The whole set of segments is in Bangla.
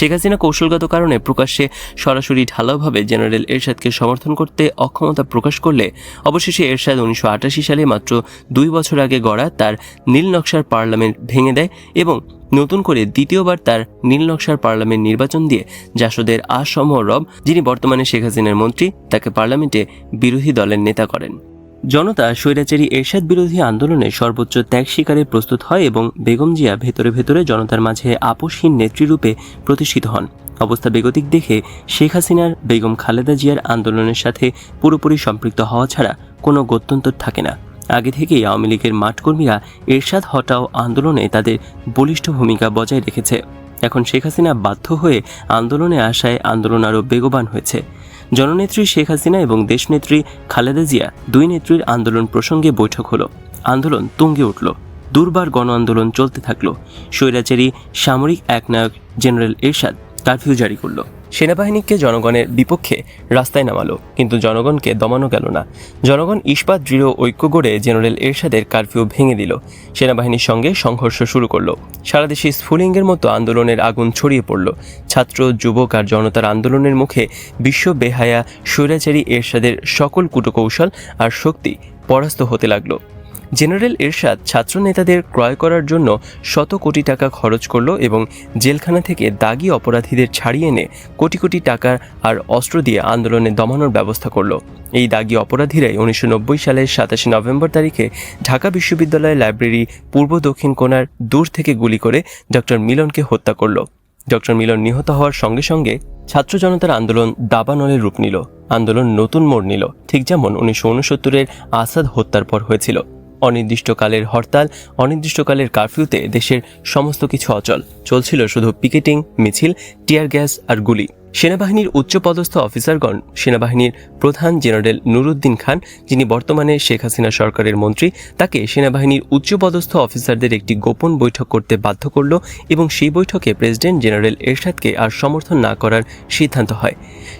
শেখ হাসিনা কৌশলগত কারণে প্রকাশ্যে সরাসরি ঢালাওভাবে জেনারেল এরশাদকে সমর্থন করতে অক্ষমতা প্রকাশ করলে অবশেষে এরশাদ উনিশশো আটাশি সালে মাত্র দুই বছর আগে গড়া তার নীল নকশার পার্লামেন্ট ভেঙে দেয় এবং নতুন করে দ্বিতীয়বার তার নীল নকশার পার্লামেন্ট নির্বাচন দিয়ে জাসদের আসম রব যিনি বর্তমানে শেখ হাসিনার মন্ত্রী, তাকে পার্লামেন্টে বিরোধী দলের নেতা করেন। জনতা স্বৈরাচারী এরশাদ বিরোধী আন্দোলনে সর্বোচ্চ ত্যাগ স্বীকারে প্রস্তুত হয় এবং বেগম জিয়া ভেতরে ভেতরে জনতার মাঝে আপোষহীন নেতৃরূপে প্রতিষ্ঠিত হন। অবস্থা বেগতিক দেখে শেখ হাসিনার বেগম খালেদা জিয়ার আন্দোলনের সাথে পুরোপুরি সম্পৃক্ত হওয়া ছাড়া কোনো গত্যন্তর থাকে না। আগে থেকেই আওয়ামী লীগের মাঠকর্মীরা এরশাদ হটাও আন্দোলনে তাদের বলিষ্ঠ ভূমিকা বজায় রেখেছে। এখন শেখ হাসিনা বাধ্য হয়ে আন্দোলনে আসায় আন্দোলন আরও বেগবান হয়েছে। জননেত্রী শেখ হাসিনা এবং দেশনেত্রী খালেদা জিয়া দুই নেত্রীর আন্দোলন প্রসঙ্গে বৈঠক হলো। আন্দোলন তুঙ্গে উঠল। দুর্বার গণ আন্দোলন চলতে থাকল। স্বৈরাচারী সামরিক একনায়ক জেনারেল এরশাদ কারফিউ জারি করল। সেনাবাহিনীকে জনগণের বিপক্ষে রাস্তায় নামালো, কিন্তু জনগণকে দমানো গেল না। জনগণ ইস্পাত দৃঢ় ঐক্য গড়ে জেনারেল এরশাদের কারফিউ ভেঙে দিল। সেনাবাহিনীর সঙ্গে সংঘর্ষ শুরু করল। সারা দেশে স্ফুলিঙ্গের মতো আন্দোলনের আগুন ছড়িয়ে পড়ল। ছাত্র, যুবক আর জনতার আন্দোলনের মুখে বিশ্ব বেহায়া, স্বৈরাচারী এরশাদের সকল কুটকৌশল আর শক্তি পরাস্ত হতে লাগল। জেনারেল এরশাদ ছাত্র নেতাদের ক্রয় করার জন্য শত কোটি টাকা খরচ করল এবং জেলখানা থেকে দাগি অপরাধীদের ছাড়িয়ে এনে কোটি কোটি টাকা আর অস্ত্র দিয়ে আন্দোলনে দমানোর ব্যবস্থা করল। এই দাগি অপরাধীরাই উনিশশো নব্বই সালের সাতাশে নভেম্বর তারিখে ঢাকা বিশ্ববিদ্যালয়ের লাইব্রেরি পূর্ব দক্ষিণ কোণার দূর থেকে গুলি করে ডক্টর মিলনকে হত্যা করল। ডক্টর মিলন নিহত হওয়ার সঙ্গে সঙ্গে ছাত্র জনতার আন্দোলন দাবানলের রূপ নিল। আন্দোলন নতুন মোড় নিল। ঠিক যেমন উনিশশো উনসত্তরের আসাদ হত্যার পর হয়েছিল। অনির্দিষ্টকালের হরতাল, অনির্দিষ্টকালের কারফিউতে দেশের সমস্ত কিছু অচল। চলছিল শুধু পিকেটিং, মিছিল, টিয়ার গ্যাস আর গুলি। সেনাবাহিনীর উচ্চপদস্থ অফিসারগণ, সেনাবাহিনীর প্রধান জেনারেল নুরুদ্দিন খান, যিনি বর্তমানে শেখ হাসিনা সরকারের মন্ত্রী, তাকে সেনাবাহিনীর উচ্চপদস্থ অফিসারদের একটি গোপন বৈঠক করতে বাধ্য করল এবং সেই বৈঠকে প্রেসিডেন্ট জেনারেল এরশাদকে আর সমর্থন না করার সিদ্ধান্ত হয়।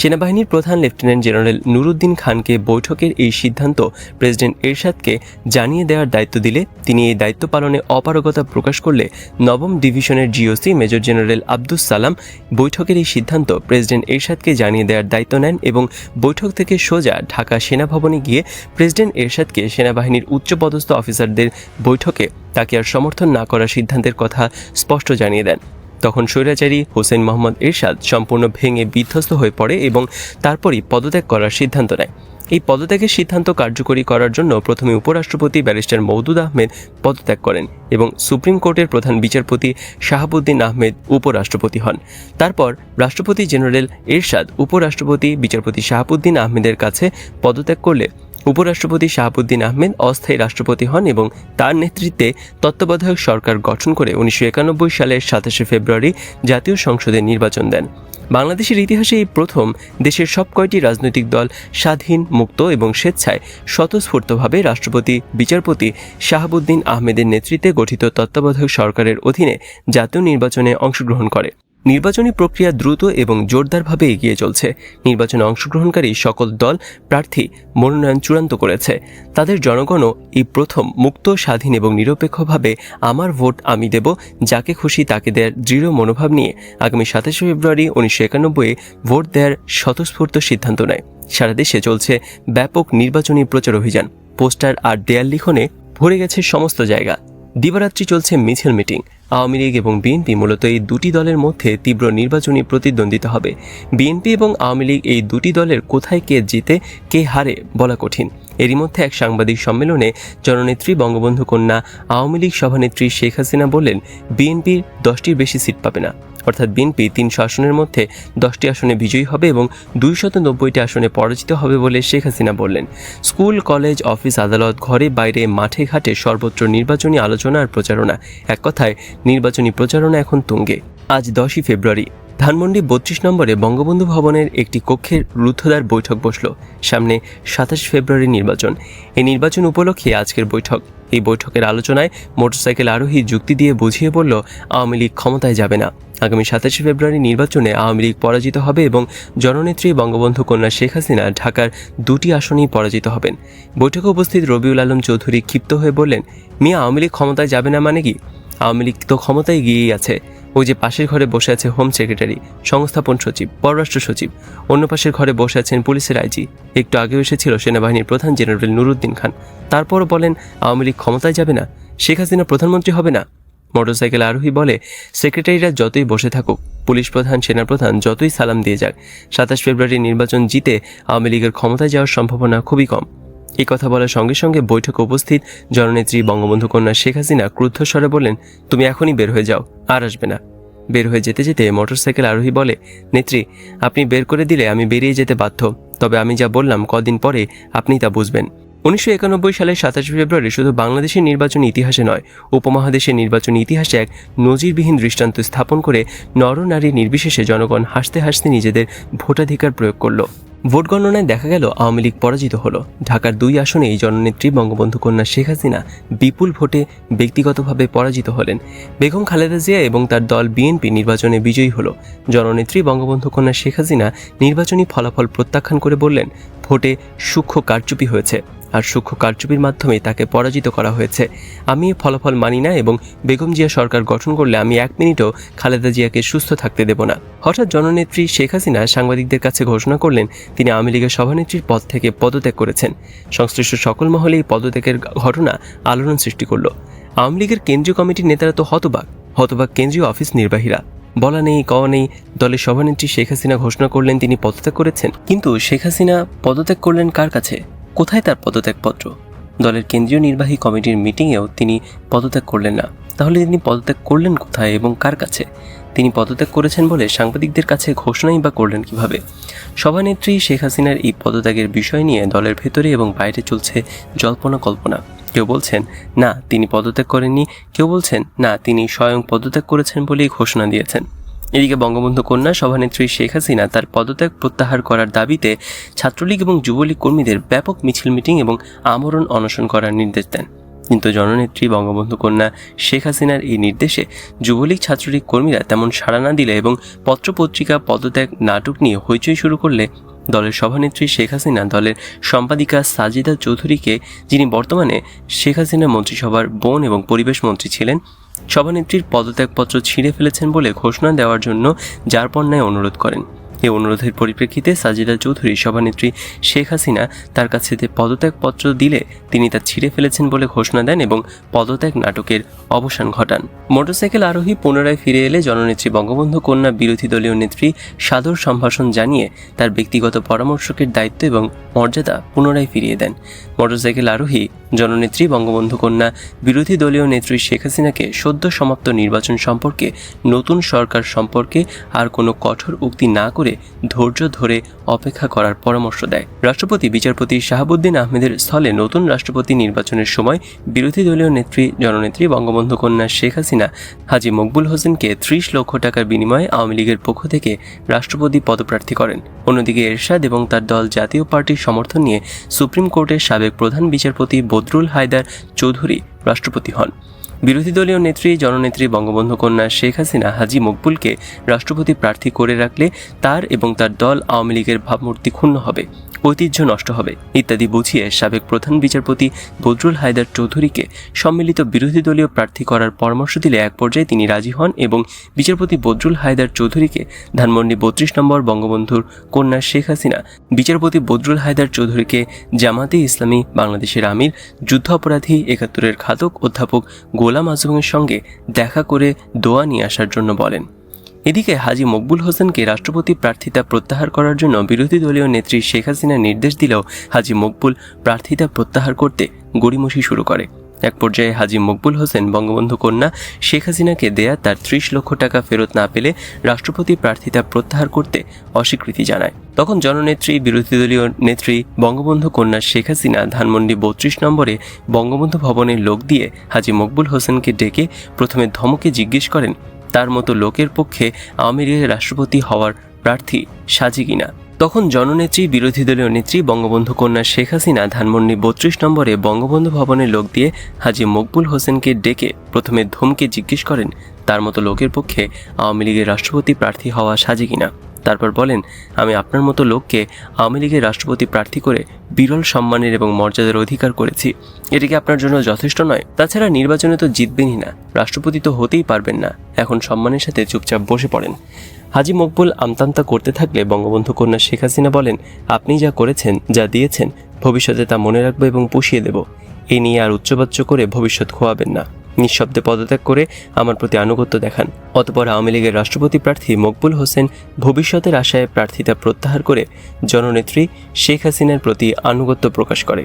সেনাবাহিনীর প্রধান লেফটেন্যান্ট জেনারেল নুরুদ্দিন খানকে বৈঠকের এই সিদ্ধান্ত প্রেসিডেন্ট এরশাদকে জানিয়ে দেওয়ার দায়িত্ব দিলে, তিনি এই দায়িত্ব পালনে অপারগতা প্রকাশ করলে নবম ডিভিশনের GOC major general Abdus Salam বৈঠকের এই সিদ্ধান্ত প্রেসিডেন্ট এরশাদকে জানিয়ে দেওয়ার দায়িত্ব নেন এবং বৈঠক থেকে সোজা ঢাকা সেনাভবনে গিয়ে প্রেসিডেন্ট এরশাদকে সেনাবাহিনীর উচ্চপদস্থ অফিসারদের বৈঠকে তাকে আর সমর্থন না করার সিদ্ধান্তের কথা স্পষ্ট জানিয়ে দেন। তখন স্বৈরাচারী হোসেন মোহাম্মদ এরশাদ সম্পূর্ণ ভেঙে বিধ্বস্ত হয়ে পড়ে এবং তারপরই পদত্যাগ করার সিদ্ধান্ত নেয়। এই পদত্যাগের সিদ্ধান্ত কার্যকরী করার জন্য প্রথমে উপরাষ্ট্রপতি ব্যারিস্টার মৌদুদ আহমেদ পদত্যাগ করেন এবং সুপ্রিম কোর্টের প্রধান বিচারপতি শাহাবুদ্দিন আহমেদ উপরাষ্ট্রপতি হন। তারপর রাষ্ট্রপতি জেনারেল এরশাদ, উপরাষ্ট্রপতি বিচারপতি শাহাবুদ্দিন আহমেদের কাছে পদত্যাগ করলে উপরাষ্ট্রপতি শাহাবুদ্দিন আহমেদ অস্থায়ী রাষ্ট্রপতি হন এবং তার নেতৃত্বে তত্ত্বাবধায়ক সরকার গঠন করে উনিশশো একানব্বই সালের সাতাশে ফেব্রুয়ারি জাতীয় সংসদে নির্বাচন দেন। বাংলাদেশের ইতিহাসে এই প্রথম দেশের সব কয়টি রাজনৈতিক দল স্বাধীন, মুক্ত এবং স্বেচ্ছায় স্বতঃস্ফূর্তভাবে রাষ্ট্রপতি, বিচারপতি শাহাবুদ্দিন আহমেদের নেতৃত্বে গঠিত তত্ত্বাবধায়ক সরকারের অধীনে জাতীয় নির্বাচনে অংশগ্রহণ করে। নির্বাচনী প্রক্রিয়া দ্রুত এবং জোরদারভাবে এগিয়ে চলছে। নির্বাচনে অংশগ্রহণকারী সকল দল প্রার্থী মনোনয়ন চূড়ান্ত করেছে। তাদের জনগণও এই প্রথম মুক্ত, স্বাধীন এবং নিরপেক্ষভাবে আমার ভোট আমি দেব, যাকে খুশি তাকে দেওয়ার দৃঢ় মনোভাব নিয়ে আগামী সাতাশে ফেব্রুয়ারি উনিশশো একানব্বইয়ে ভোট দেওয়ার স্বতঃস্ফূর্ত সিদ্ধান্ত নেয়। সারা দেশে চলছে ব্যাপক নির্বাচনী প্রচার অভিযান। পোস্টার আর দেয়াল লিখনে ভরে গেছে সমস্ত জায়গা। দিবারাত্রি চলছে মিছিল মিটিং। আওয়ামী লীগ এবং বিএনপি মূলত এই দুটি দলের মধ্যে তীব্র নির্বাচনী প্রতিদ্বন্দ্বিতা হবে। বিএনপি এবং আওয়ামী লীগ এই দুটি দলের কোথায় কে জিতে, কে হারে বলা কঠিন। এরই মধ্যে এক সাংবাদিক সম্মেলনে জননেত্রী বঙ্গবন্ধু কন্যা, আওয়ামী লীগ সভানেত্রী শেখ হাসিনা বললেন বিএনপির দশটির বেশি সিট পাবে না। অর্থাৎ বিএনপি তিনশো আসনের মধ্যে দশটি আসনে বিজয়ী হবে এবং দুইশত নব্বইটি আসনে পরাজিত হবে বলে শেখ হাসিনা বললেন। স্কুল, কলেজ, অফিস, আদালত, ঘরে, বাইরে, মাঠে, ঘাটে সর্বত্র নির্বাচনী আলোচনা আর প্রচারণা। এক কথায়, নির্বাচনী প্রচারণা এখন তুঙ্গে। আজ দশই ফেব্রুয়ারি। ধানমন্ডি বত্রিশ নম্বরে বঙ্গবন্ধু ভবনের একটি কক্ষের রুদ্ধদ্বার বৈঠক বসল। সামনে সাতাশ ফেব্রুয়ারি নির্বাচন। এই নির্বাচন উপলক্ষে আজকের বৈঠক। এই বৈঠকের আলোচনায় মোটরসাইকেল আরোহী যুক্তি দিয়ে বুঝিয়ে বলল, আওয়ামী লীগ ক্ষমতায় যাবে না। আগামী সাতাশে ফেব্রুয়ারি নির্বাচনে আওয়ামী লীগ পরাজিত হবে এবং জননেত্রী বঙ্গবন্ধু কন্যা শেখ হাসিনা ঢাকার দুটি আসনেই পরাজিত হবেন। বৈঠকে উপস্থিত রবিউল আলম চৌধুরী ক্ষিপ্ত হয়ে বললেন, মিয়া, আওয়ামী লীগ ক্ষমতায় যাবে না মানে কি? আওয়ামী লীগ তো ক্ষমতায় গিয়েই আছে। ওই যে পাশের ঘরে বসে আছে হোম সেক্রেটারি সংস্থাপন সচিব, পররাষ্ট্র সচিব। অন্য পাশের ঘরে বসে আছেন পুলিশের আইজি। একটু আগেও এসেছিল সেনাবাহিনীর প্রধান জেনারেল নুরুদ্দিন খান। তারপরও বলেন, আওয়ামী লীগ ক্ষমতায় যাবে না। শেখ হাসিনা প্রধানমন্ত্রী হবে না। মোটরসাইকেল আরোহী বলে সেক্রেটারিরা যতই বসে থাকুক, পুলিশ প্রধান সেনাপ্রধান যতই সালাম দিয়ে যাক, সাতাশ ফেব্রুয়ারি নির্বাচন জিতে আওয়ামী লীগের ক্ষমতায় যাওয়ার সম্ভাবনা খুবই কম। এই কথা বলার সঙ্গে সঙ্গে বৈঠকে উপস্থিত জননেত্রী বঙ্গবন্ধু কন্যা শেখ হাসিনা ক্রুদ্ধ স্বরে বলেন তুমি এখনই বের হয়ে যাও, আর আসবে না। বের হয়ে যেতে যেতে মোটরসাইকেল আরোহী বলে, নেত্রী, আপনি বের করে দিলে আমি বেরিয়ে যেতে বাধ্য। তবে আমি যা বললাম কদিন পরে আপনি তা বুঝবেন। উনিশশো একানব্বই সালের সাতাশ ফেব্রুয়ারি শুধু বাংলাদেশের নির্বাচনী ইতিহাসে নয়, উপমহাদেশের নির্বাচনী ইতিহাসে এক নজিরবিহীন দৃষ্টান্ত স্থাপন করে নরনারী নির্বিশেষে জনগণ হাসতে হাসতে নিজেদের ভোটাধিকার প্রয়োগ করল। ভোট গণনায় দেখা গেল আওয়ামী লীগ পরাজিত হলো। ঢাকার দুই আসনেই জননেত্রী বঙ্গবন্ধু কন্যা শেখ হাসিনা বিপুল ভোটে ব্যক্তিগতভাবে পরাজিত হলেন। বেগম খালেদা জিয়া এবং তার দল বিএনপি নির্বাচনে বিজয়ী হলো। জননেত্রী বঙ্গবন্ধু কন্যা শেখ হাসিনা নির্বাচনী ফলাফল প্রত্যাখ্যান করে বললেন, ভোটে সূক্ষ্ম কারচুপি হয়েছে। আর সূক্ষ্ম কারচুপির মাধ্যমে তাকে পরাজিত করা হয়েছে। আমি ফলাফল মানি না এবং বেগম জিয়া সরকার গঠন করলে আমি এক মিনিটও খালেদা জিয়াকে সুস্থ থাকতে দেব না। হঠাৎ জননেত্রী শেখ হাসিনা সাংবাদিকদের কাছে ঘোষণা করলেন, তিনি আওয়ামী লীগের সভানেত্রীর পদ থেকে পদত্যাগ করেছেন। সংশ্লিষ্ট সকল মহলে এই পদত্যাগের ঘটনা আলোড়ন সৃষ্টি করল। আওয়ামী লীগের কেন্দ্রীয় কমিটির নেতারা তো হতবাক হতবাক কেন্দ্রীয় অফিস নির্বাহীরা। বলা নেই, কওয়া নেই, দলের সভানেত্রী শেখ হাসিনা ঘোষণা করলেন তিনি পদত্যাগ করেছেন। কিন্তু শেখ হাসিনা পদত্যাগ করলেন কার কাছে? কোথায় তার পদত্যাগপত্র? দলের কেন্দ্রীয় নির্বাহী কমিটির মিটিংয়েও তিনি পদত্যাগ করলেন না। তাহলে তিনি পদত্যাগ করলেন কোথায় এবং কার কাছে? তিনি পদত্যাগ করেছেন বলে সাংবাদিকদের কাছে ঘোষণাই বা করলেন কীভাবে? সভানেত্রী শেখ হাসিনার এই পদত্যাগের বিষয় নিয়ে দলের ভেতরে এবং বাইরে চলছে জল্পনা কল্পনা। কেউ বলছেন, না, তিনি পদত্যাগ করেননি। কেউ বলছেন, না, তিনি স্বয়ং পদত্যাগ করেছেন বলেই ঘোষণা দিয়েছেন। এদিকে বঙ্গবন্ধু কন্যা সভানেত্রী শেখ হাসিনা তার পদত্যাগ প্রত্যাহার করার দাবিতে ছাত্রলীগ এবং যুবলীগ কর্মীদের ব্যাপক মিছিল মিটিং এবং আমরণ অনশন করার নির্দেশ দেন। কিন্তু জননেত্রী বঙ্গবন্ধু কন্যা শেখ হাসিনার এই নির্দেশে যুবলীগ ছাত্রলীগ কর্মীরা তেমন সাড়া না দিলে এবং পত্রপত্রিকা, পদত্যাগ, নাটক নিয়ে হইচই শুরু করলে দলের সভানেত্রী শেখ হাসিনা, দলের সম্পাদিকা সাজিদা চৌধুরীকে, যিনি বর্তমানে শেখ হাসিনা মন্ত্রিসভার বন এবং পরিবেশ মন্ত্রী ছিলেন সভানেত্রীর পদত্যাগপত্র ছিঁড়ে ফেলেছেন বলে ঘোষণা দেওয়ার জন্য যার পণ্যায় অনুরোধ করেন। এই অনুরোধের পরিপ্রেক্ষিতে সাজিদা চৌধুরী সভানেত্রী শেখ হাসিনা তার কাছে পদত্যাগপত্র দিলে তিনি তা ছিঁড়ে ফেলেছেন বলে ঘোষণা দেন এবং পদত্যাগ নাটকের অবসান ঘটান। মোটরসাইকেল আরোহী পুনরায় ফিরে এলে জননেত্রী বঙ্গবন্ধু কন্যা বিরোধী দলীয় নেত্রী সাদর সম্ভাষণ জানিয়ে তার ব্যক্তিগত পরামর্শকের দায়িত্ব এবং মর্যাদা পুনরায় ফিরিয়ে দেন। মোটরসাইকেল আরোহী জননেত্রী বঙ্গবন্ধু কন্যা বিরোধী দলীয় নেত্রী শেখ হাসিনাকে সদ্য সমাপ্ত নির্বাচন সম্পর্কে নতুন সরকার সম্পর্কে আর কোনো কঠোর উক্তি না করে ধৈর্য ধরে অপেক্ষা করার পরামর্শ দেয়। রাষ্ট্রপতি বিচারপতি শাহাবুদ্দিন আহমেদের স্থলে নতুন রাষ্ট্রপতি নির্বাচনের সময় বিরোধী দলীয় নেত্রী, জননেত্রী বঙ্গবন্ধু কন্যা শেখ হাসিনা, হাজি মকবুল হোসেনকে ত্রিশ লক্ষ টাকার বিনিময়ে আওয়ামী লীগের পক্ষ থেকে রাষ্ট্রপতি পদপ্রার্থী করেন। অন্যদিকে এরশাদ এবং তার দল জাতীয় পার্টির সমর্থন নিয়ে সুপ্রিম কোর্টের সাবেক প্রধান বিচারপতি বদরুল হায়দার চৌধুরী রাষ্ট্রপতি হন। বিরোধী দলীয় নেত্রী, জননেত্রী বঙ্গবন্ধু কন্যা শেখ হাসিনা, হাজি মকবুলকে রাষ্ট্রপতি প্রার্থী করে রাখলে তার এবং তার দল আওয়ামী লীগের ভাবমূর্তি ক্ষুণ্ণ হবে, ঐতিহ্য নষ্ট হবে, ইত্যাদি বুঝিয়ে সাবেক প্রধান বিচারপতি বদরুল হায়দার চৌধুরীকে সম্মিলিত বিরোধী দলীয় প্রার্থী করার পরামর্শ দিলে এক পর্যায়ে তিনি রাজি হন এবং বিচারপতি বদরুল হায়দার চৌধুরীকে ধানমন্ডি বত্রিশ নম্বর বঙ্গবন্ধুর কন্যা শেখ হাসিনা, বিচারপতি বদরুল হায়দার চৌধুরীকে জামাতে ইসলামী বাংলাদেশের আমির যুদ্ধ অপরাধী একাত্তরের ঘাতক অধ্যাপক গোলাম আজমের সঙ্গে দেখা করে দোয়া নিয়ে আসার জন্য বলেন। এদিকে হাজি মকবুল হোসেনকে রাষ্ট্রপতি প্রার্থিতা প্রত্যাহার করার জন্য বিরোধী দলীয় নেত্রী শেখ হাসিনা নির্দেশ দিলেও হাজি মকবুল প্রার্থিতা প্রত্যাহার করতে গড়িমসি শুরু করে। এক পর্যায়ে হাজি মকবুল হোসেন বঙ্গবন্ধু কন্যা শেখ হাসিনাকে দেয়া তার ত্রিশ লক্ষ টাকা ফেরত না পেলে রাষ্ট্রপতি প্রার্থিতা প্রত্যাহার করতে অস্বীকৃতি জানায়। তখন জননেত্রী, বিরোধী দলীয় নেত্রী বঙ্গবন্ধু কন্যা শেখ হাসিনা ধানমন্ডি বত্রিশ নম্বরে বঙ্গবন্ধু ভবনের লোক দিয়ে হাজি মকবুল হোসেনকে ডেকে প্রথমে ধমকে জিজ্ঞেস করেন, তার মতো লোকের পক্ষে আওয়ামী লীগের রাষ্ট্রপতি হওয়ার প্রার্থী সাজি কিনা? তখন জননেত্রী, বিরোধী দলীয় নেত্রী বঙ্গবন্ধু কন্যা শেখ হাসিনা ধানমন্ডি বত্রিশ নম্বরে বঙ্গবন্ধু ভবনের লোক দিয়ে হাজি মকবুল হোসেনকে ডেকে প্রথমে ধমকে জিজ্ঞেস করেন, তার মতো লোকের পক্ষে আওয়ামী লীগের রাষ্ট্রপতি প্রার্থী হওয়া সাজে কিনা? তারপর বলেন, আমি আপনার মতো লোককে আওয়ামী লীগের রাষ্ট্রপতি প্রার্থী করে বিরল সম্মানের এবং মর্যাদার অধিকার করেছি। এটিকে আপনার জন্য যথেষ্ট নয়? তাছাড়া নির্বাচনে তো জিতবেনই না। রাষ্ট্রপতি তো হতেই পারবেন না। এখন সম্মানের সাথে চুপচাপ বসে পড়েন। হাজি মকবুল আমতামতা করতে থাকলে বঙ্গবন্ধু কন্যা শেখ হাসিনা বলেন, আপনি যা করেছেন, যা দিয়েছেন, ভবিষ্যতে তা মনে রাখব এবং পুষিয়ে দেব। এই নিয়ে আর উচ্চবাচ্য করে ভবিষ্যৎ খোয়াবেন না। নিঃশব্দে পদত্যাগ করে আমার প্রতি আনুগত্য দেখান। অতপর আওয়ামী লীগের রাষ্ট্রপতি প্রার্থী মকবুল হোসেন ভবিষ্যতের আশায় প্রার্থিতা প্রত্যাহার করে জননেত্রী শেখ হাসিনার প্রতি আনুগত্য প্রকাশ করে।